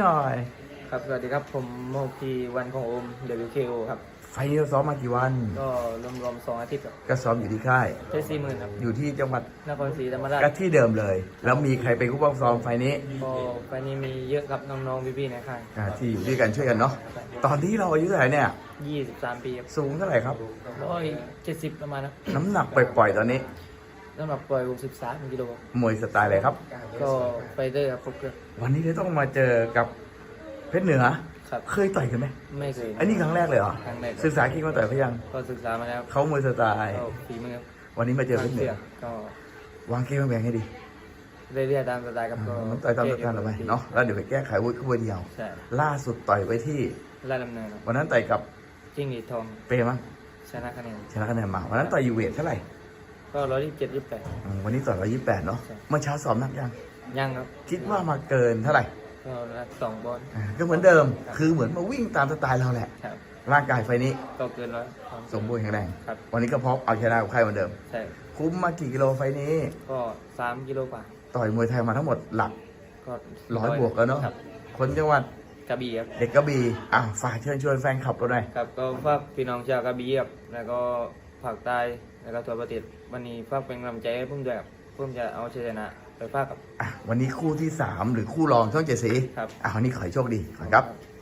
หน่อยครับ สวัสดีครับ ผมโมกีวันของโอม WKO ครับ ไฟล์นี้เราซ้อมมากี่วัน ก็รวมๆสองอาทิตย์ครับก็ซ้อมอยู่ที่ค่าย ใช้สี่หมื่นครับ อยู่ที่จังหวัดนครศรีธรรมราชก็ที่เดิมเลย แล้วมีใครเป็นผู้ป้องซ้อมไฟล์นี้ก็ไปนี้มีเยอะครับน้องๆพี่ๆในค่ายอ่าที่อยู่ด้วยกันช่วยกันเนาะ ตอนที่เราอายุเท่าไหร่เนี่ย ยี่สิบสามปีครับสูงเท่าไหร่ครับ ร้อยเจ็ดสิบประมาณนะน้ำหนักปล่อยๆตอนนี้ สำหรับปล่อยหกสิบสามกิโลมวยสไตล์อะไรครับ ก็ไฟเดอร์ครับครบเครื่องวันนี้เราต้องมาเจอกับเพชรเหนือ ครับ เคยต่อยกันไหมไม่เคยอันนี้ครั้งแรกเลยเหรอ ครั้งแรกศึกษาคิดมาต่อยเขายัง ก็ศึกษามาแล้วเขามวยสไตล์ ก็ฝีมือครับวันนี้มาเจอเพชรเหนืเสืออกก็วางเกมวางแผนให้ดีเรื่อยๆตามสไตล์ครับก็มันต่อยตามสไตล์เราไปเนาะ แล้วเดี๋ยวไปแก้ไขวุฒิคู่เดียว ใช่ล่าสุดต่อยไว้ที่ลาดดำเนินครับวันนั้นต่อยกับจิ้งหรีดทองเปย์มั้งชนะคะแนนชนะคะแนนมาวันนั้นต่อยยูเวทเท่าไหร่ ก็ร้อยยี่สิบเจ็ดยี่สิบแปด อืมวันนี้ต่อยร้อยยี่สิบแปดเนาะใช่ เมื่อเช้าซ้อมนักยัง ยังครับคิดว่ามาเกินเท่าไหร่ก็รักสองบอลอ่าก็เหมือนเดิม คือเหมือนมาวิ่งตามสไตล์เราแหละ ครับ ร่างกายไฟนี้ก็เกินร้อยสมบูรณ์แข็งแรง ครับ วันนี้ก็พร้อมเอาชนะกับใครเหมือนเดิม ใช่ คุ้มมากี่กิโลไฟนี้ ก็สามกิโลกว่า ต่อยมวยไทยมาทั้งหมดหลัก ก็ร้อยบวกแล้วเนอะ ครับคนจังหวัดกระบี่ครับ เด็กกระบี่อะฝากเชิญชวนแฟนคลับเราหน่อย ครับก็ฝากพี่น้องชาวกระบี่ครับแล้วก็ ภาคใต้แล้วก็ทั่วประเทศวันนี้ฝากเป็นกำลังใจให้ผมด้วยครับผมจะเอาชัยชนะไปฝากกับ อะวันนี้คู่ที่สามหรือคู่รองช่องเจ็ดสีครับ อะวันนี้ขอให้โชคดีขอบคุณครับครับ